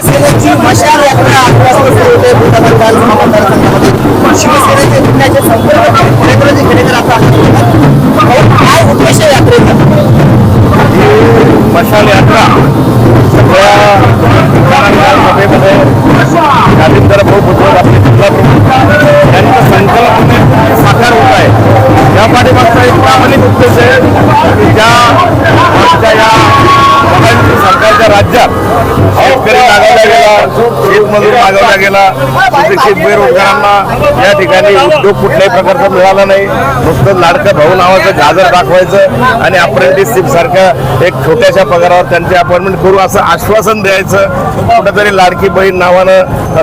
शिवसेनेची मशाल यात्रा आजपासून सुरू होते बुलढाणा विधानसभा मतदारसंघामध्ये शिवसेनेचे जिल्ह्याचे संपर्क खरेदी काय उद्देश यात्रेचा मशाल यात्रा. राज्यात. शेतकरी मागवला शेतमजूर मागवला गेला. सुशिक्षित बेरोजगारांना या ठिकाणी उद्योग कुठल्याही प्रकारचा मिळाला नाही. नुसतं लाडकं भाऊ नावाचं गाजर दाखवायचं आणि अप्रेंटिसशिप सारख्या एक छोट्याशा पगारावर त्यांचे अपॉइंटमेंट करू असं आश्वासन द्यायचं. कुठेतरी लाडकी बहीण नावानं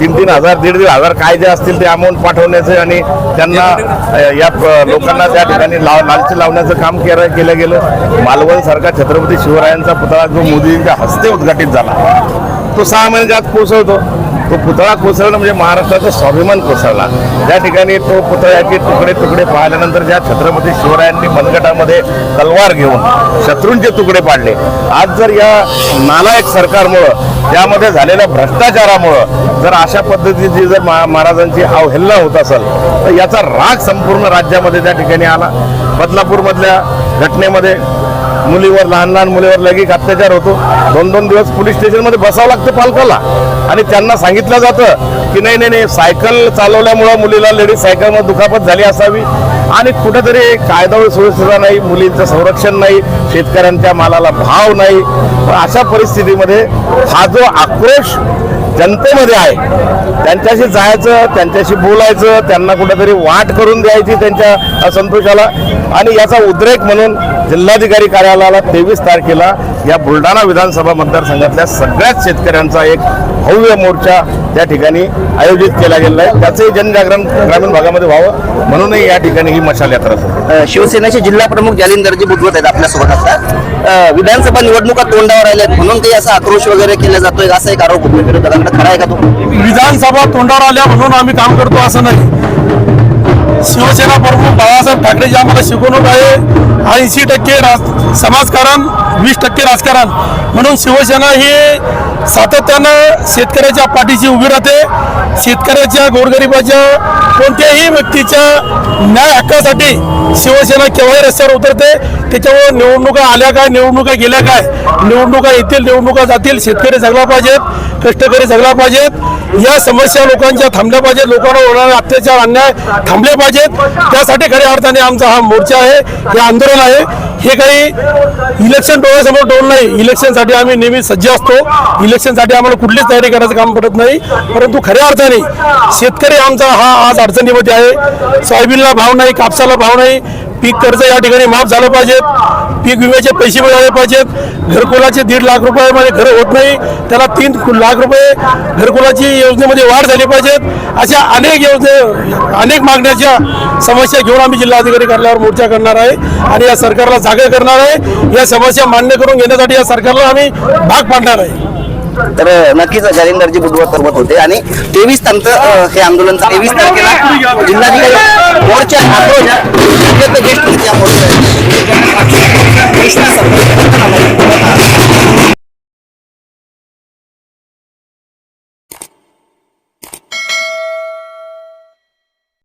तीन तीन हजार दीड दीड हजार काय जे असतील ते अमाऊंट पाठवण्याचं आणि त्यांना या लोकांना त्या ठिकाणी लाव लालची लावण्याचं काम केलं केलं गेलं. मालवण सारखा छत्रपती शिवरायांचा पुतळा जो मोदींच्या हस्ते उद्घाटित झाला. तो सहा महिन्याच्या आत पोचवतो तो पुतळा कोसळणं म्हणजे महाराष्ट्राचा स्वाभिमान कोसळला. त्या ठिकाणी तो पुतळ्याचे तुकडे तुकडे पाहिल्यानंतर ज्या छत्रपती शिवरायांनी मनगटामध्ये तलवार घेऊन शत्रूंचे तुकडे पाडले. आज जर या नालायक सरकारमुळं त्यामध्ये झालेल्या भ्रष्टाचारामुळं जर अशा पद्धतीची जर महाराजांची अवहेलना होत असेल तर याचा राग संपूर्ण राज्यामध्ये त्या ठिकाणी आला. बदलापूरमधल्या घटनेमध्ये मुलीवर लहान लहान मुलीवर लैंगिक अत्याचार होतो. दोन दोन दिवस पोलीस स्टेशनमध्ये बसावं लागतं पालकाला. आणि त्यांना सांगितलं जातं की नाही नाही नाही सायकल चालवल्यामुळं मुलीला लेडीज सायकलमध्ये दुखापत झाली असावी. आणि कुठेतरी कायदा व सुव्यवस्था नाही मुलींचं संरक्षण नाही शेतकऱ्यांच्या मालाला भाव नाही. अशा परिस्थितीमध्ये हा जो आक्रोश जनतेमध्ये आहे त्यांच्याशी जायचं त्यांच्याशी बोलायचं त्यांना कुठेतरी वाट करून द्यायची त्यांच्या असंतोषाला. आणि याचा उद्रेक म्हणून जिल्हाधिकारी कार्यालयाला तेवीस तारखेला या बुलढाणा विधानसभा मतदारसंघातल्या सगळ्याच शेतकऱ्यांचा एक भव्य मोर्चा त्या ठिकाणी आयोजित केला गेलेला आहे. त्याचंही जनजागरण ग्रामीण भागामध्ये व्हावं म्हणूनही या ठिकाणी ही मशाल यात्रा शिवसेनेचे जिल्हा प्रमुख जालिंदरजी बुधवत आहेत आपल्यासोबत आता. विधानसभा निवडणुका तोंडावर आल्यात. म्हणून काही असा आक्रोश वगैरे केला जातोय असा एक आरोप विरोधकांकडे खरा आहे का तो? विधानसभा तोंडावर आल्या म्हणून आम्ही काम करतो असं नाही. शिवसेना प्रमुख बाळासाहेब ठाकरे जी आम्हाला शिकवणूक आहे. ऐंशी टक्के राज समाजकारण वीस टक्के राजकारण. म्हणून शिवसेना ही सातत्यानं शेतकऱ्याच्या पाठीशी उभी राहते. शेतकऱ्याच्या गोरगरिबाच्या कोणत्याही व्यक्तीच्या न्याय हक्कासाठी शिवसेना केव्हाही रस्त्यावर उतरते. त्याच्यामुळे निवडणुका आल्या काय निवडणुका गेल्या काय? निवडणुका येतील निवडणुका जातील शेतकरी जगला पाहिजेत कष्टकरी जगला पाहिजेत. या समस्या लोकांच्या थांबल्या पाहिजेत लोकांवर होणारे अत्याचार अन्याय थांबले पाहिजेत. त्यासाठी खऱ्या अर्थाने आमचा हा मोर्चा आहे हे आंदोलन आहे. हे काही इलेक्शन डोळ्यासमोर डोल नाही. इलेक्शनसाठी आम्ही नेहमी सज्ज असतो. इलेक्शनसाठी आम्हाला कुठलीच तयारी करायचं काम पडत नाही. परंतु खऱ्या अर्थाने शेतकरी आमचा हा आज अडचणीमध्ये आहे. सोयाबीनला भाव नाही कापसाला भाव नाही. पीक कर्ज या ठिकाणी माफ झालं पाहिजेत. पीक विम्याचे पैसे मिळाले पाहिजेत. घरकुलाचे दीड लाख रुपयामध्ये घर होत नाही. त्याला तीन लाख रुपये घरकुलाची योजनेमध्ये वाढ झाली पाहिजेत. अशा अनेक योजने अनेक मागण्याच्या समस्या घेऊन आम्ही जिल्हाधिकारी कार्यालयावर मोर्चा करणार आहे. आणि या सरकारला जागा करणार आहे. या समस्या मान्य करून घेण्यासाठी या सरकारला आम्ही भाग पाडणार आहे. तर नक्कीच जालिंदरजी बुधवार सोबत होते आणि तेवीस तारखे हे आंदोलन तेवीस तारखेला जिल्हाधिकारी मोर्चा आक्रोश ज्येष्ठ नेते मोर्चा कृष्णा सर